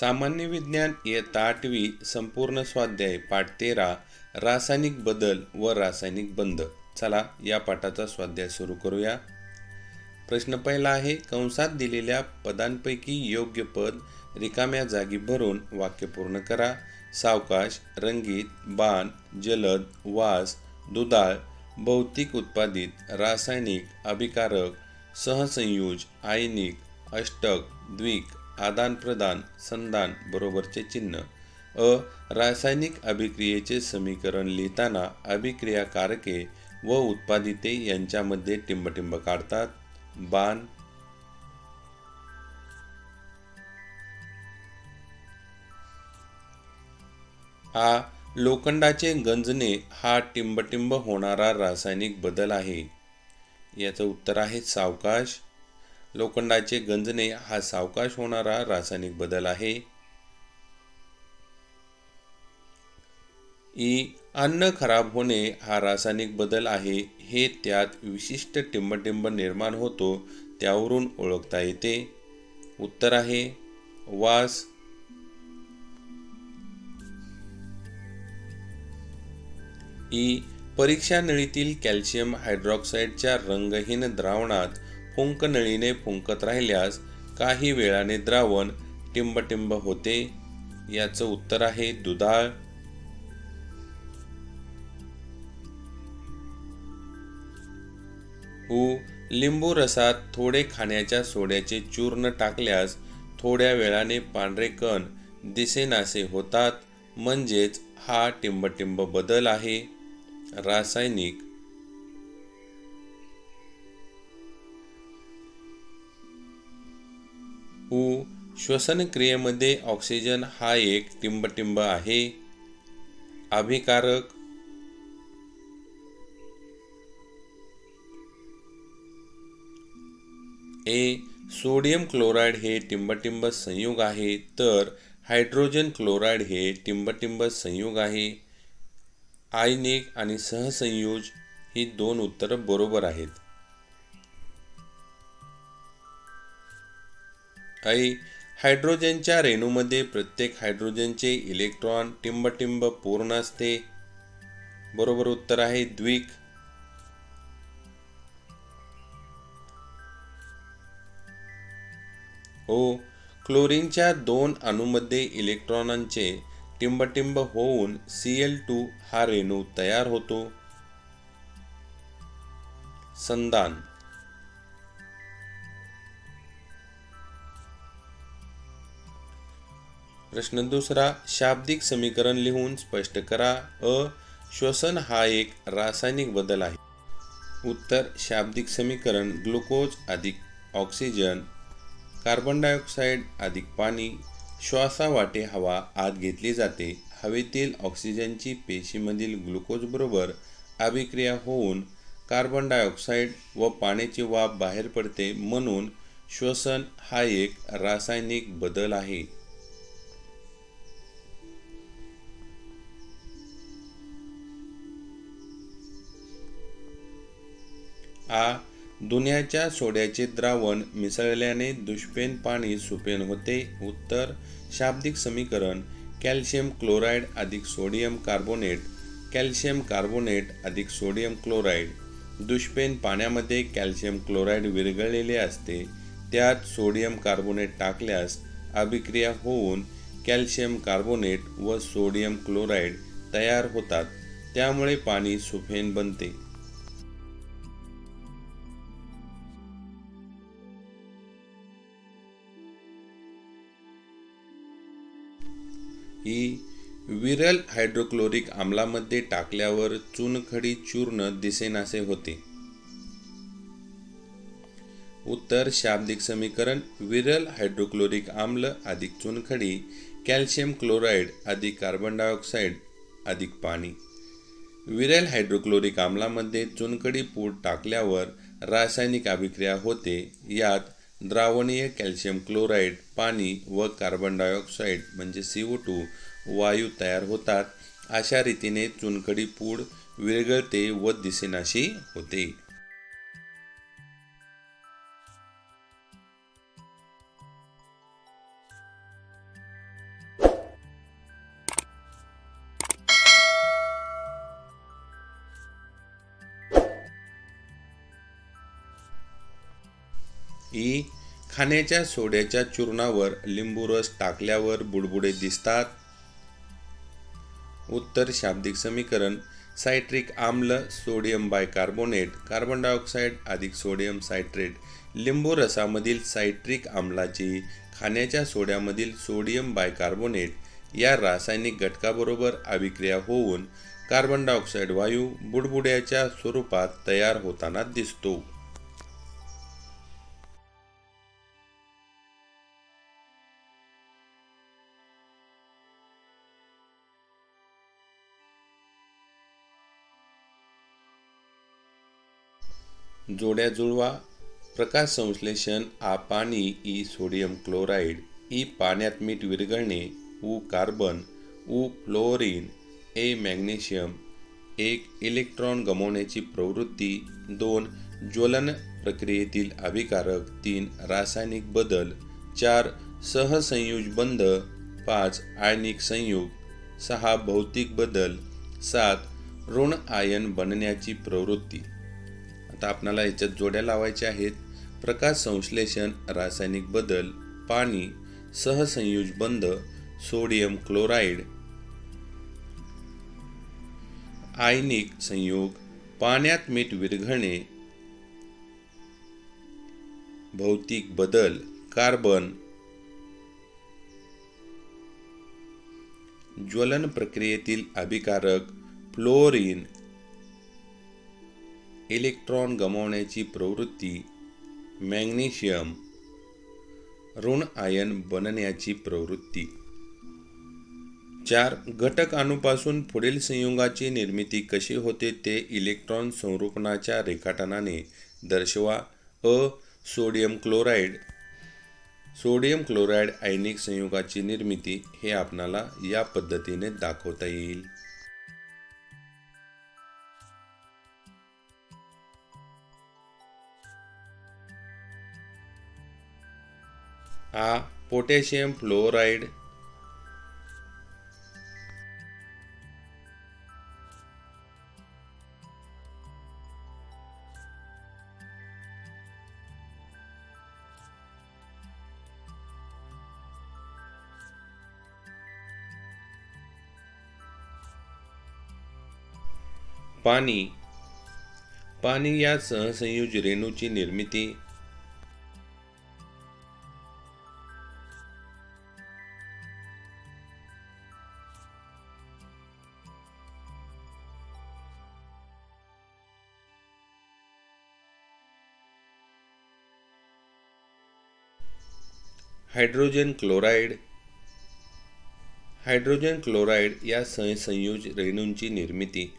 सामान्य विज्ञान इयत्ता आठवी संपूर्ण स्वाध्याय पाठ तेरा रासायनिक बदल व रासायनिक बंद. चला या पाठाचा स्वाध्याय सुरू करूया. प्रश्न पहिला आहे कंसात दिलेल्या पदांपैकी योग्य पद रिकाम्या जागी भरून वाक्य पूर्ण करा. सावकाश रंगीत बाण जलद वास दुधाळ भौतिक उत्पादित रासायनिक अभिकारक सहसंयोज आयनिक अष्टक द्विक आदान प्रदान बरोबरचे चिन्ह. अ. रासायनिक अभिक्रियेचे समीकरण लिहिताना अभिक्रियाकारके व उत्पादिते यांच्यामध्ये टिंबटिंब काढतात. बाण. आ. लोखंडाचे गंजणे हा टिंबटिंब होणारा रासायनिक बदल आहे. याचं उत्तर आहे सावकाश. लोखंडाचे गंजणे हा सावकाश होणारा रासायनिक बदल आहे. ई अन्न खराब होणे हा रासायनिक बदल आहे हे त्यात विशिष्ट टिंबटिंब निर्माण होतो त्यावरून ओळखता येते. उत्तर आहे वास. ई परीक्षा नळीतील कॅल्शियम हायड्रॉक्साईडच्या रंगहीन द्रावणात फुंक नळीने फुंकत राहिल्यास काही वेळाने द्रावण टिंबटिंब होते. याचं उत्तर आहे दुधाळ. उ. लिंबू रसात थोडे खाण्याच्या सोड्याचे चूर्ण टाकल्यास थोड्या वेळाने पांढरे कण दिसेनासे होतात. म्हणजेच हा टिंबटिंब बदल आहे. रासायनिक उ श्वसन क्रियेमध्ये ऑक्सिजन हा एक टिंबटिंब आहे. अभिकारक. ए सोडियम क्लोराईड हे टिंबटिंब संयुग आहे तर हायड्रोजन क्लोराईड हे टिंबटिंब संयुग आहे. आयनिक आणि सहसंयोज ही दोन उत्तरं बरोबर आहेत. आई हायड्रोजनच्या रेणूमध्ये प्रत्येक हायड्रोजनचे इलेक्ट्रॉन टिंबटिंब पूर्ण असते. बरोबर उत्तर आहे द्विक. हो क्लोरीनच्या दोन अणूमध्ये इलेक्ट्रॉनांचे टिंबटिंब होऊन सी एल टू हा रेणू तयार होतो. संदान प्रश्न दुसरा शाब्दिक समीकरण लिहून स्पष्ट करा. अ श्वसन हा एक रासायनिक बदल आहे. उत्तर शाब्दिक समीकरण ग्लुकोज अधिक ऑक्सिजन कार्बन डायऑक्साईड अधिक पाणी श्वासावाटे हवा आत घेतली जाते हवेतील ऑक्सिजनची पेशीमधील ग्लुकोजबरोबर अभिक्रिया होऊन कार्बन डायऑक्साईड व पाण्याची वाफ बाहेर पडते म्हणून श्वसन हा एक रासायनिक बदल आहे. आ दुनियाच्या सोड्याचे द्रावण मिसळल्याने दुष्पेन पाणी सुपेन होते. उत्तर शाब्दिक समीकरण कॅल्शियम क्लोराईड अधिक सोडियम कार्बोनेट कॅल्शियम कार्बोनेट अधिक सोडियम क्लोराईड. दुष्पेन पाण्यामध्ये कॅल्शियम क्लोराईड विरघळलेले असते. त्यात सोडियम कार्बोनेट टाकल्यास अभिक्रिया होऊन कॅल्शियम कार्बोनेट व सोडियम क्लोराईड तयार होतात. त्यामुळे पाणी सुफेन बनते. ही विरल हायड्रोक्लोरिक आम्लामध्ये टाकल्यावर चुनखडी चूर्ण दिसेनासे होते. उत्तर शाब्दिक समीकरण विरल हायड्रोक्लोरिक आम्ल अधिक चुनखडी कॅल्शियम क्लोराईड अधिक कार्बन डायऑक्साईड अधिक पाणी. विरल हायड्रोक्लोरिक आम्लामध्ये चुनखडी पूड टाकल्यावर रासायनिक अभिक्रिया होते यात द्रावणीय कॅल्शियम क्लोराईड पाणी व कार्बन डायऑक्साईड म्हणजे सी ओ टू वायू तयार होतात. अशा रीतीने चुनखडी पूड विरघळते व दिसेनाशी होते. ई खाण्याच्या सोड्याच्या चूर्णावर लिंबू रस टाकल्यावर बुडबुडे दिसतात. उत्तर शाब्दिक समीकरण सायट्रिक आम्ल सोडियम बायकार्बोनेट कार्बन डायऑक्साईड अधिक सोडियम सायट्रेट. लिंबू रसामधील सायट्रिक आम्लाची खाण्याच्या सोड्यामधील सोडियम बायकार्बोनेट या रासायनिक घटकाबरोबर अभिक्रिया होऊन कार्बन डायऑक्साईड वायू बुडबुड्याच्या स्वरूपात तयार होताना दिसतो. जोड्या जुळवा. प्रकाश संश्लेषण आ पाणी ई सोडियम क्लोराईड. ई पाण्यात मीठ विरघळणे. ऊ कार्बन ऊ फ्लोरीन ए मॅग्नेशियम. एक इलेक्ट्रॉन गमावण्याची प्रवृत्ती. दोन ज्वलन प्रक्रियेतील अभिकारक. तीन रासायनिक बदल. चार सहसंयुज बंध. पाच आयनिक संयुग. सहा भौतिक बदल. सात ऋण आयन बनण्याची प्रवृत्ती. आता आपणाला याच्यात जोड्या लावायच्या आहेत. प्रकाश संश्लेषण रासायनिक बदल पाणी सहसंयुज बंध सोडियम क्लोराईड आयनिक संयोग पाण्यात मीठ विरघळणे भौतिक बदल कार्बन ज्वलन प्रक्रियेतील अभिकारक फ्लोरीन इलेक्ट्रॉन गमावण्याची प्रवृत्ती मॅग्नेशियम ऋण आयन बनण्याची प्रवृत्ती. चार घटक अणूपासून पुढील संयुगाची निर्मिती कशी होते ते इलेक्ट्रॉन संरूपणाच्या रेखाटनाने दर्शवा. अ sodium chloride. Sodium chloride ionic संयुगाची निर्मिती हे आपणाला या पद्धतीने दाखवता येईल. हा पोटॅशियम फ्लोराईड. पाणी. पाणी या सहसंयुज रेणूची निर्मिती हायड्रोजन क्लोराईड. हायड्रोजन क्लोराईड या सहसंयुज रेणूंची निर्मिती